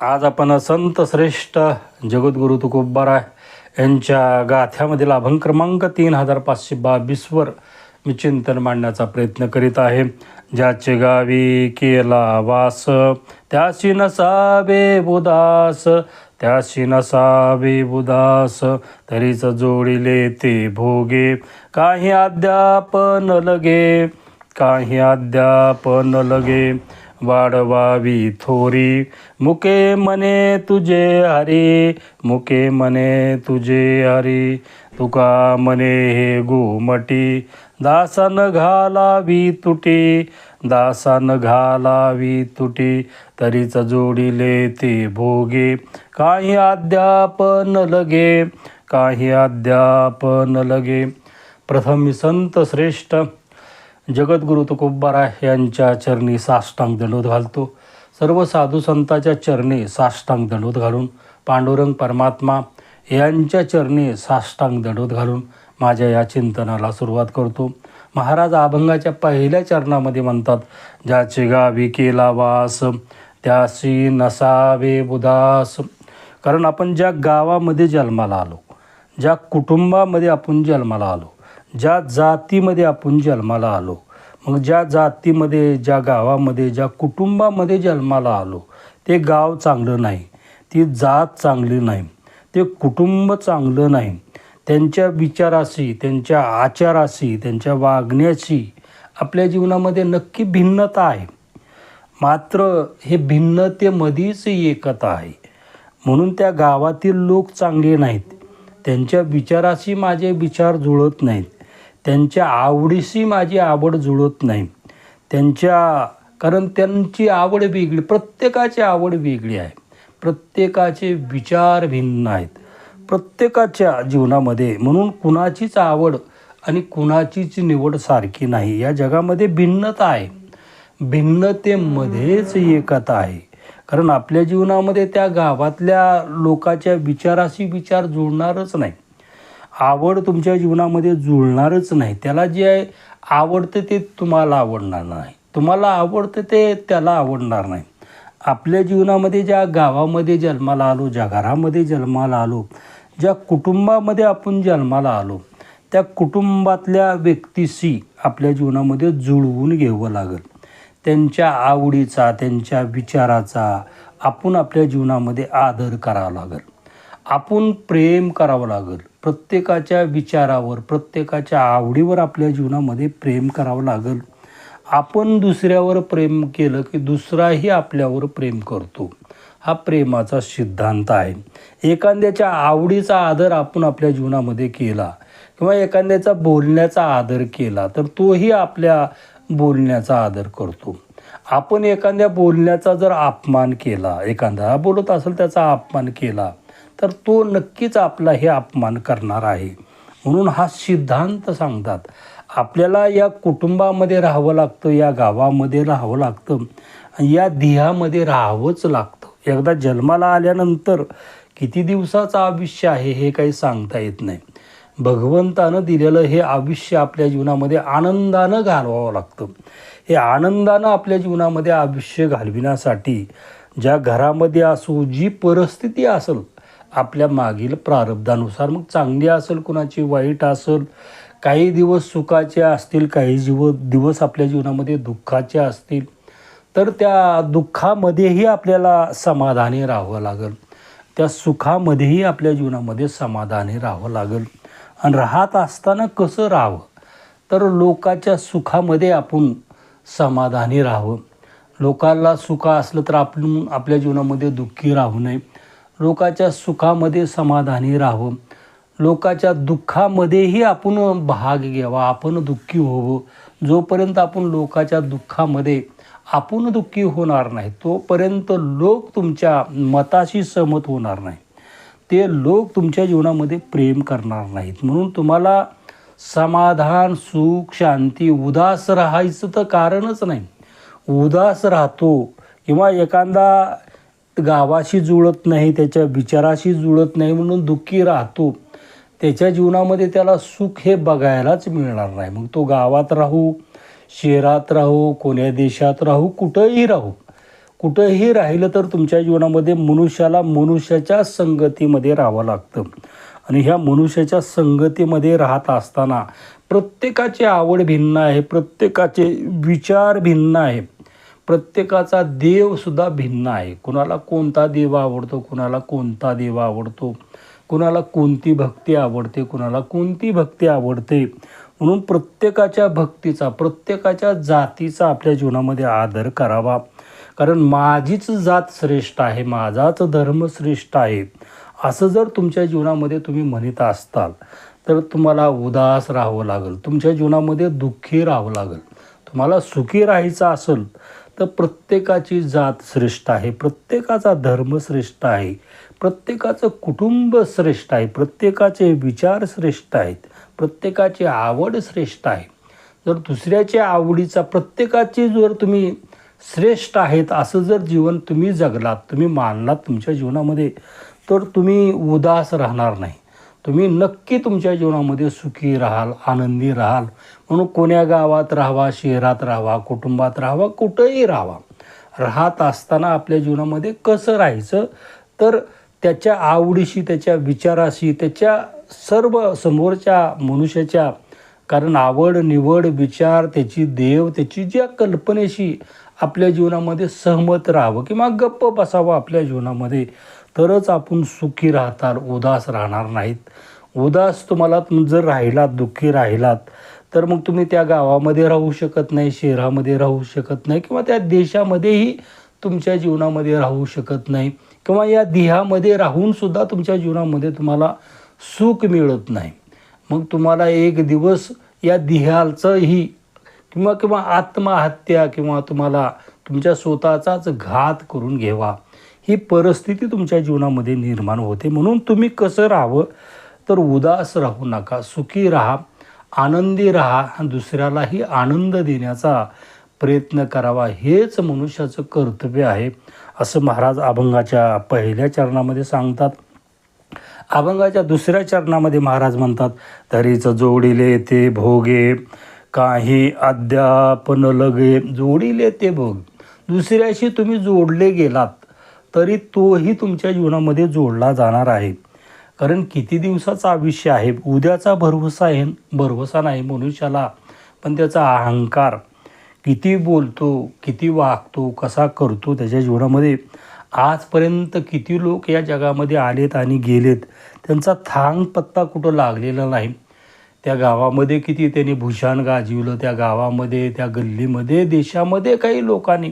आज आपण संत श्रेष्ठ जगद्गुरु तुकोबाराय यांच्या गाथ्यामधील अभंग क्रमांक तीन हजार पाचशे बावीसवर मी चिंतन मांडण्याचा प्रयत्न करीत आहे. ज्याचे गावी केला वास त्याशी नसावे बुदास त्याशी नसावे बुदास तरीच जोडिले ते भोगे. काही अद्यापन लगे काही अद्यापन लगे. वाढवावी थोरी. मुके मने तुझे हरी मुके मने तुझे हरी. तुका मने हे गोमटी. दासन घालावी तुटी दासन घालावी तुटी. तरीच जोडिले ते भोगे. काही अध्यापन लगे काही अध्यापन लगे. प्रथम संत श्रेष्ठ जगद्गुरु तुकोबाराय यांच्या चरणी साष्टांग दंडवत घालतो. सर्व साधू संतांच्या चरणी साष्टांग दंडवत घालून पांडुरंग परमात्मा यांच्या चरणी साष्टांग दंडवत घालून माझ्या या चिंतनाला सुरुवात करतो. महाराज अभंगाच्या पहिल्या चरणामध्ये म्हणतात ज्याचे गावी केला वास त्याशी नसावे बुदास. कारण आपण ज्या गावामध्ये जन्माला आलो ज्या कुटुंबामध्ये आपण जन्माला आलो ज्या जातीमध्ये आपण जन्माला आलो मग ज्या जातीमध्ये ज्या गावामध्ये ज्या कुटुंबामध्ये जन्माला आलो ते गाव चांगलं नाही ती जात चांगली नाही ते कुटुंब चांगलं नाही त्यांच्या विचाराशी त्यांच्या आचाराशी त्यांच्या वागण्याशी आपल्या जीवनामध्ये नक्की भिन्नता आहे. मात्र हे भिन्नतेमध्येच एकता आहे. म्हणून त्या गावातील लोक चांगले नाहीत. त्यांच्या विचाराशी माझे विचार जुळत नाहीत. त्यांच्या आवडीशी माझी आवड जुळत नाही. त्यांच्या कारण त्यांची आवड वेगळी प्रत्येकाची आवड वेगळी आहे. प्रत्येकाचे विचार भिन्न आहेत. प्रत्येकाच्या जीवनामध्ये म्हणून कुणाचीच आवड आणि कुणाचीच निवड सारखी नाही. या जगामध्ये भिन्नता आहे. भिन्नतेमध्येच एकता आहे. कारण आपल्या जीवनामध्ये त्या गावातल्या लोकाच्या विचाराशी विचार जुळणारच नाही. आवड तुमच्या जीवनामध्ये जुळणारच नाही. त्याला जे आहे आवडतं ते तुम्हाला आवडणार नाही. तुम्हाला आवडतं ते त्याला आवडणार नाही. आपल्या जीवनामध्ये ज्या गावामध्ये जन्माला आलो ज्या घरामध्ये जन्माला आलो ज्या कुटुंबामध्ये आपण जन्माला आलो त्या कुटुंबातल्या व्यक्तीशी आपल्या जीवनामध्ये जुळवून घ्यावं लागेल. त्यांच्या आवडीचा त्यांच्या विचाराचा आपण आपल्या जीवनामध्ये आदर करावा लागेल. आपण प्रेम करावं लागेल. प्रत्येकाच्या विचारावर प्रत्येकाच्या आवडीवर आपल्या जीवनामध्ये प्रेम करावं लागेल. आपण दुसऱ्यावर प्रेम केलं की दुसराही आपल्यावर प्रेम करतो. हा प्रेमाचा सिद्धांत आहे. एखाद्याच्या आवडीचा आदर आपण आपल्या जीवनामध्ये केला किंवा एखाद्याचा बोलण्याचा आदर केला तर तोही आपल्या बोलण्याचा आदर करतो. आपण एखाद्या बोलण्याचा जर अपमान केला एखादा बोलत असेल त्याचा अपमान केला तर तो नक्कीच आपला हे अपमान करणार आहे. म्हणून हा सिद्धांत सांगतात आपल्याला या कुटुंबामध्ये राहावं लागतं या गावामध्ये राहावं लागतं या देहामध्ये राहावंच लागतं. एकदा जन्माला आल्यानंतर किती दिवसाचं आयुष्य आहे हे काही सांगता येत नाही. भगवंतानं दिलेलं हे आयुष्य आपल्या जीवनामध्ये आनंदानं घालवावं लागतं. हे आनंदानं आपल्या जीवनामध्ये आयुष्य घालविण्यासाठी ज्या घरामध्ये असो जी परिस्थिती असेल आपल्या मागील प्रारब्धानुसार. मग चांगली असेल कुणाची वाईट असेल काही दिवस सुखाचे असतील काही जीव दिवस आपल्या जीवनामध्ये दुःखाचे असतील तर त्या दुःखामध्येही आपल्याला समाधानी राहावं लागेल. त्या सुखामध्येही आपल्या जीवनामध्ये समाधानी राहावं लागेल. आणि राहत असताना कसं राहावं? तर लोकाच्या सुखामध्ये आपण समाधानी राहावं. लोकांना सुख असलं तर आपण आपल्या जीवनामध्ये दुःखी राहू नये. लोकाच्या सुखामध्ये समाधानी राहावं. लोकाच्या दुःखामध्येही आपण भाग घ्यावा. आपण दुःखी होवं जोपर्यंत आपण लोकाच्या दुःखामध्ये आपण दुःखी होणार नाही तोपर्यंत लोक तुमच्या मताशी सहमत होणार नाही. ते लोक तुमच्या जीवनामध्ये प्रेम करणार नाहीत. म्हणून तुम्हाला समाधान सुख शांती उदास राहायचं तर कारणच नाही. उदास राहतो किंवा एखादा गावाशी जुळत नाही त्याच्या विचाराशी जुळत नाही म्हणून दुःखी राहतो. त्याच्या जीवनामध्ये त्याला सुख हे बघायलाच मिळणार नाही. मग तो गावात राहू शहरात राहू कोण्या देशात राहू कुठंही राहू. कुठंही राहिलं तर तुमच्या जीवनामध्ये मनुष्याला मनुष्याच्या संगतीमध्ये राहावं लागतं. आणि ह्या मनुष्याच्या संगतीमध्ये राहत असताना प्रत्येकाची आवड भिन्न आहे प्रत्येकाचे विचार भिन्न आहे. प्रत्येकाचा देवसुद्धा भिन्न आहे. कुणाला कोणता देव आवडतो कुणाला कोणता देव आवडतो कुणाला कोणती भक्ती आवडते कुणाला कोणती भक्ती आवडते. म्हणून प्रत्येकाच्या भक्तीचा प्रत्येकाच्या जातीचा आपल्या जीवनामध्ये आदर करावा. कारण माझीच जात श्रेष्ठ आहे माझाच धर्म श्रेष्ठ आहे. असं जर तुमच्या जीवनामध्ये तुम्ही म्हणत असताल तर तुम्हाला उदास राहावं लागेल. तुमच्या जीवनामध्ये दुःखी राहावं लागेल. तुम्हाला सुखी राहायचं असेल तर प्रत्येकाची जात श्रेष्ठ आहे प्रत्येकाचा धर्म श्रेष्ठ आहे प्रत्येकाचं कुटुंब श्रेष्ठ आहे प्रत्येकाचे विचार श्रेष्ठ आहेत प्रत्येकाची आवड श्रेष्ठ आहे. जर दुसऱ्याच्या आवडीचा प्रत्येकाची जर तुम्ही श्रेष्ठ आहेत असं जर जीवन तुम्ही जगलात तुम्ही मानलात तुमच्या जीवनामध्ये तर तुम्ही उदास राहणार नाही. तुम्ही नक्की तुमच्या जीवनामध्ये सुखी राहाल आनंदी राहाल. म्हणून कोण्या गावात राहावा शहरात राहावा कुटुंबात राहावा कुठंही राहावा. राहत असताना आपल्या जीवनामध्ये कसं राहायचं? तर त्याच्या आवडीशी त्याच्या विचाराशी त्याच्या सर्व समोरच्या मनुष्याच्या कारण आवड निवड विचार त्याची देव त्याची ज्या कल्पनेशी आपल्या जीवनामध्ये सहमत राहावं किंवा गप्प बसावं आपल्या जीवनामध्ये तरच आपण सुखी राहताल उदास राहणार नाहीत. उदास तुम्हाला तुम जर राहिलात दुःखी राहिलात तर मग तुम्ही त्या गावामध्ये राहू शकत नाही शहरामध्ये राहू शकत नाही किंवा त्या देशामध्येही तुमच्या जीवनामध्ये राहू शकत नाही किंवा या देहामध्ये राहूनसुद्धा तुमच्या जीवनामध्ये तुम्हाला सुख मिळत नाही. मग तुम्हाला एक दिवस या देहाचंही किंवा किंवा आत्महत्या किंवा तुम्हाला तुमच्या स्वतःचाच घात करून घ्यावा ही परिस्थिती तुमच्या जीवनामध्ये निर्माण होते. म्हणून तुम्ही कसं राहावं? तर उदास राहू नका सुखी राहा आनंदी राहा दुसऱ्यालाही आनंद देण्याचा प्रयत्न करावा. हेच मनुष्याचं कर्तव्य आहे असं महाराज अभंगाच्या पहिल्या चरणामध्ये सांगतात. अभंगाच्या दुसऱ्या चरणामध्ये महाराज म्हणतात तरीचं जोडिले ते भोगे काही अद्यापन लगे. जोडिले ते भोग. दुसऱ्याशी तुम्ही जोडले गेलात तरी तोही तुमच्या जीवनामध्ये जोडला जाणार आहे. कारण किती दिवसाचं आयुष्य आहे उद्याचा भरवसा आहे भरवसा नाही मनुष्याला पण त्याचा अहंकार किती बोलतो किती वागतो कसा करतो त्याच्या जीवनामध्ये आजपर्यंत किती लोक या जगामध्ये आलेत आणि गेलेत त्यांचा थांग पत्ता कुठं लागलेला नाही. त्या गावामध्ये किती त्यांनी भूषण गाजवलं त्या गावामध्ये त्या गल्लीमध्ये देशामध्ये काही लोकांनी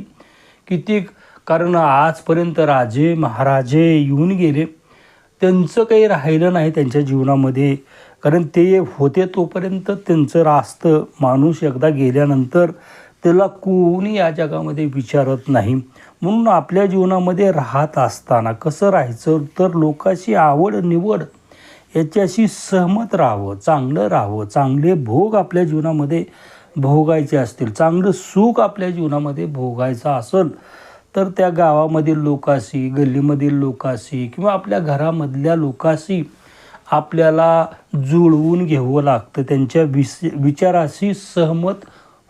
किती कारण आजपर्यंत राजे महाराजे येऊन गेले. त्यांचं काही राहिलं नाही त्यांच्या जीवनामध्ये. कारण ते होते तोपर्यंत त्यांचं रास्त माणूस एकदा गेल्यानंतर त्याला कोणी या जगामध्ये विचारत नाही. म्हणून आपल्या जीवनामध्ये राहत असताना कसं राहायचं? तर लोकांची आवड निवड याच्याशी सहमत राहावं चांगलं राहावं. चांगले भोग आपल्या जीवनामध्ये भोगायचे असतील. चांगलं सुख आपल्या जीवनामध्ये भोगायचं असेल तर त्या गावामधील लोकांशी गल्लीमधील लोकांशी किंवा आपल्या घरामधल्या लोकांशी आपल्याला जुळवून घ्यावं लागतं. त्यांच्या विस विचाराशी सहमत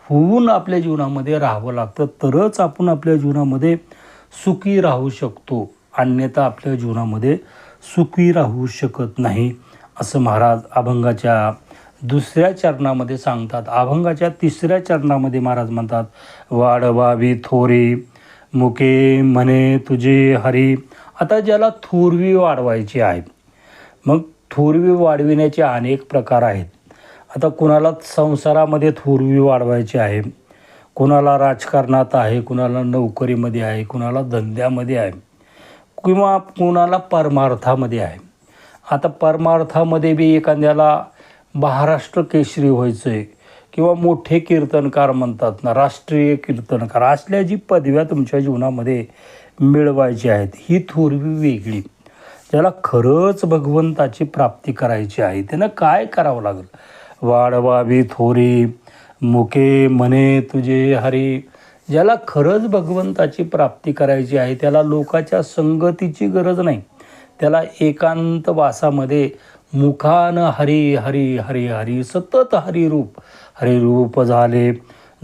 होऊन आपल्या जीवनामध्ये राहावं लागतं. तरच आपण आपल्या जीवनामध्ये सुखी राहू शकतो. अन्यथा आपल्या जीवनामध्ये सुखी राहू शकत नाही. असं महाराज अभंगाच्या दुसऱ्या चरणामध्ये सांगतात. अभंगाच्या तिसऱ्या चरणामध्ये महाराज म्हणतात वाढवावी थोरी मुके म्हणे तुझे हरी आता ज्याला थोरवी वाढवायची आहे. मग थोरवी वाढविण्याचे अनेक प्रकार आहेत. आता कुणाला संसारामध्ये थोरवी वाढवायची आहे कुणाला राजकारणात आहे कुणाला नोकरीमध्ये आहे कुणाला धंद्यामध्ये आहे किंवा कुणाला परमार्थामध्ये आहे. आता परमार्थामध्ये बी एखाद्याला महाराष्ट्र केसरी व्हायचं आहे किंवा मोठे कीर्तनकार म्हणतात ना राष्ट्रीय कीर्तनकार असल्या जी पदव्या तुमच्या जीवनामध्ये मिळवायची आहेत ही थोरवी वेगळी. ज्याला खरंच भगवंताची प्राप्ती करायची आहे त्यानं काय करावं लागेल? वाढवावी थोरी मुके मने तुझे हरी. ज्याला खरंच भगवंताची प्राप्ती करायची आहे त्याला लोकाच्या संगतीची गरज नाही. त्याला एकांत वासामध्ये मुखानं हरी हरी हरी हरी सतत हरिरूप हरिरूप झाले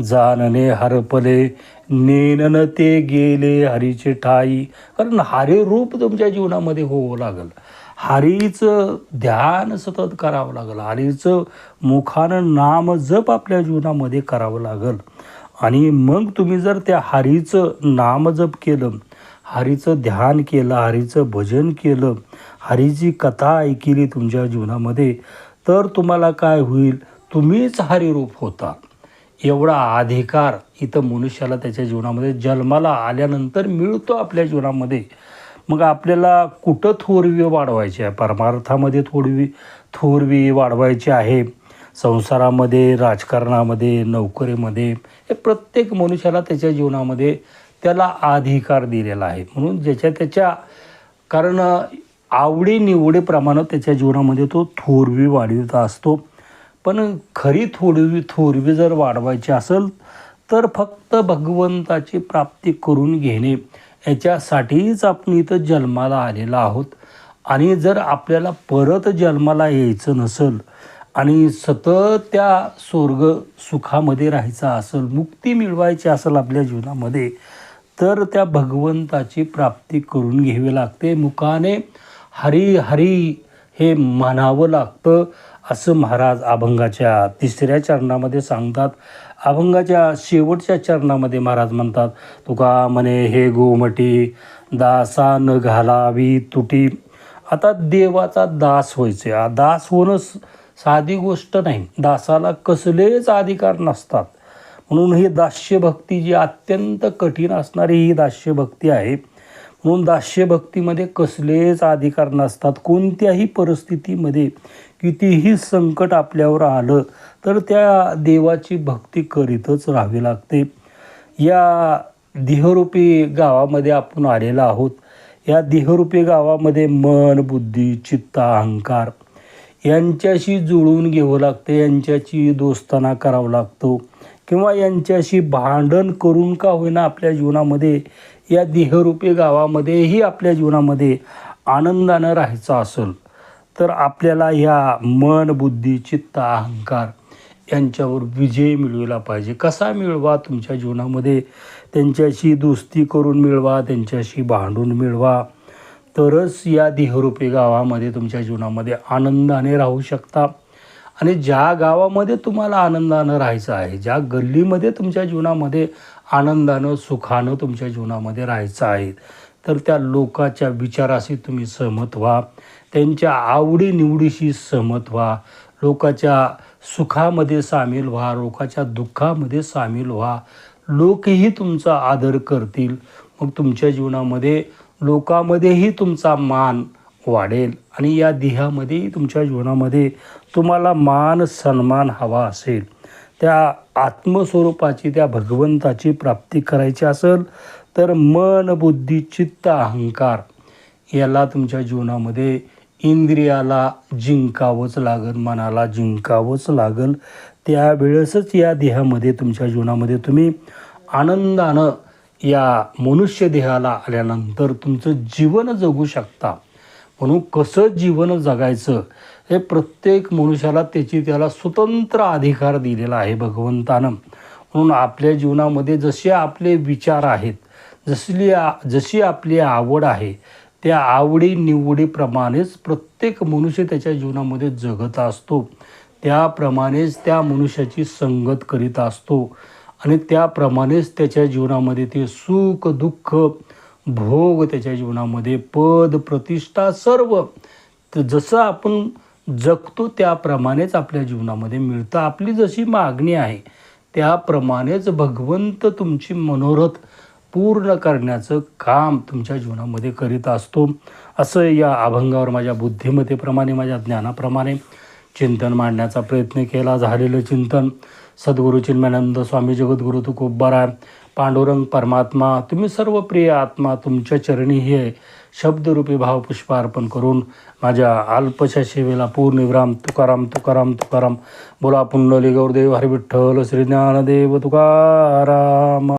जानने हरपले नेनन ते गेले हरीचे ठाई. कारण हरे रूप तुमच्या जीवनामध्ये होवं लागल. हरीचं ध्यान सतत करावं लागल. हरीचं मुखानं नाम जप आपल्या जीवनामध्ये करावं लागल. आणि मग तुम्ही जर त्या हरीचं नामजप केलं हरीचं ध्यान केलं हरीचं भजन केलं हरीची कथा ऐकली तुमच्या जीवनामध्ये तर तुम्हाला काय होईल? तुम्हीच हरिरूप होता. एवढा अधिकार इथं मनुष्याला त्याच्या जीवनामध्ये जन्माला आल्यानंतर मिळतो आपल्या जीवनामध्ये. मग आपल्याला कुठं थोरवी वाढवायची आहे? परमार्थामध्ये थोडवी थोरवी वाढवायची आहे. संसारामध्ये राजकारणामध्ये नोकरीमध्ये हे प्रत्येक मनुष्याला त्याच्या जीवनामध्ये त्याला अधिकार दिलेला आहे. म्हणून ज्याच्या त्याच्या कारण आवडीनिवडीप्रमाणे त्याच्या जीवनामध्ये तो थोरवी वाढवित असतो. पण खरी थोडवी थोरवी जर वाढवायची असेल तर फक्त भगवंताची प्राप्ती करून घेणे याच्यासाठीच आपण इथं जन्माला आलेलो आहोत. आणि जर आपल्याला परत जन्माला यायचं नसेल आणि सतत त्या स्वर्ग सुखामध्ये राहायचं असेल मुक्ती मिळवायची असेल आपल्या जीवनामध्ये तर त्या भगवंताची प्राप्ती करून घ्यावी लागते. मुखाने हरी हरी हे म्हणावं लागतं असं महाराज अभंगाच्या तिसऱ्या चरणामध्ये सांगतात. अभंगाच्या शेवटच्या चरणामध्ये महाराज म्हणतात तुका म्हणे हे गोमटी दासा न घालावी तुटी. आता देवाचा दास व्हायचे. आ दास होणं साधी गोष्ट नाही. दासाला कसलेच अधिकार नसतात. म्हणून ही दास्यभक्ती जी अत्यंत कठीण असणारी ही दास्यभक्ती आहे. म्हणून दास्यभक्तीमध्ये कसलेच अधिकार नसतात. कोणत्याही परिस्थितीमध्ये कितीही संकट आपल्यावर आलं तर त्या देवाची भक्ती करीतच राहावी लागते. या देहरूपी गावामध्ये आपण आलेलो आहोत. या देहरूपी गावामध्ये मन बुद्धी चित्त अहंकार यांच्याशी जुळवून घ्यावं लागतं. यांच्याशी दोस्ताना करावं लागतो. किंवा यांच्याशी भांडण करून का होईना आपल्या जीवनामध्ये या देहरूपी गावामध्येही आपल्या जीवनामध्ये आनंदानं राहायचं असेल तर आपल्याला ह्या मन बुद्धी चित्त अहंकार यांच्यावर विजय मिळविला पाहिजे. कसा मिळवा? तुमच्या जीवनामध्ये त्यांच्याशी दोस्ती करून मिळवा त्यांच्याशी भांडून मिळवा. तरच या देहरूपी गावामध्ये तुमच्या जीवनामध्ये आनंदाने राहू शकता. आणि ज्या गावामध्ये तुम्हाला आनंदानं राहायचं आहे ज्या गल्लीमध्ये तुमच्या जीवनामध्ये आनंदानं सुखानं तुमच्या जीवनामध्ये राहायचं आहे तर त्या लोकाच्या विचाराशी तुम्ही सहमत व्हा त्यांच्या आवडीनिवडीशी सहमत व्हा लोकाच्या सुखामध्ये सामील व्हा लोकाच्या दुःखामध्ये सामील व्हा. लोकही तुमचा आदर करतील. मग तुमच्या जीवनामध्ये लोकांमध्येही तुमचा मान वाढेल. आणि या देहामध्ये तुमच्या जीवनामध्ये तुम्हाला मान सन्मान हवा असेल. त्या आत्मस्वरूपाची त्या भगवंताची प्राप्ती करायची असेल तर मन बुद्धी चित्त अहंकार याला तुमच्या जीवनामध्ये इंद्रियाला जिंकावंच लागल मनाला जिंकावंच लागल. त्यावेळेसच या देहामध्ये तुमच्या जीवनामध्ये तुम्ही आनंदानं या मनुष्य देहाला आल्यानंतर तुमचं जीवन जगू शकता. म्हणून कसं जीवन जगायचं हे प्रत्येक मनुष्याला त्याची त्याला स्वतंत्र अधिकार दिलेला आहे भगवंतानं. म्हणून आपल्या जीवनामध्ये जसे आपले विचार आहेत जसली आ- जशी आपली आवड आहे त्या आवडी निवडीप्रमाणेच प्रत्येक मनुष्य त्याच्या जीवनामध्ये जगत असतो. त्याप्रमाणेच त्या मनुष्याची संगत करीत असतो आणि त्याप्रमाणेच त्याच्या जीवनामध्ये ते सुख दुःख भोग त्याच्या जीवनामध्ये पद प्रतिष्ठा सर्व. तर जसं आपण जगतो त्याप्रमाणेच आपल्या जीवनामध्ये मिळतं. आपली जशी मागणी आहे त्याप्रमाणेच भगवंत तुमची मनोरथ पूर्ण करण्याचं काम तुमच्या जीवनामध्ये करीत असतो. असं या अभंगावर माझ्या बुद्धिमत्तेप्रमाणे माझ्या ज्ञानाप्रमाणे चिंतन मांडण्याचा प्रयत्न केला. झालेलं चिंतन सद्गुरू चिन्मयानंद स्वामी जगद्गुरु तुकोबारा पांडुरंग परमात्मा तुम्ही सर्व प्रिय आत्मा तुमच्या चरणी हे शब्दरूपी भावपुष्प अर्पण करून माझ्या अल्पशा सेवेला पूर्णविराम तुकाराम तुकाराम तुकाराम. बोला पुंडली गौरदेव हरिविठ्ठल श्री ज्ञानदेव तुकाराम.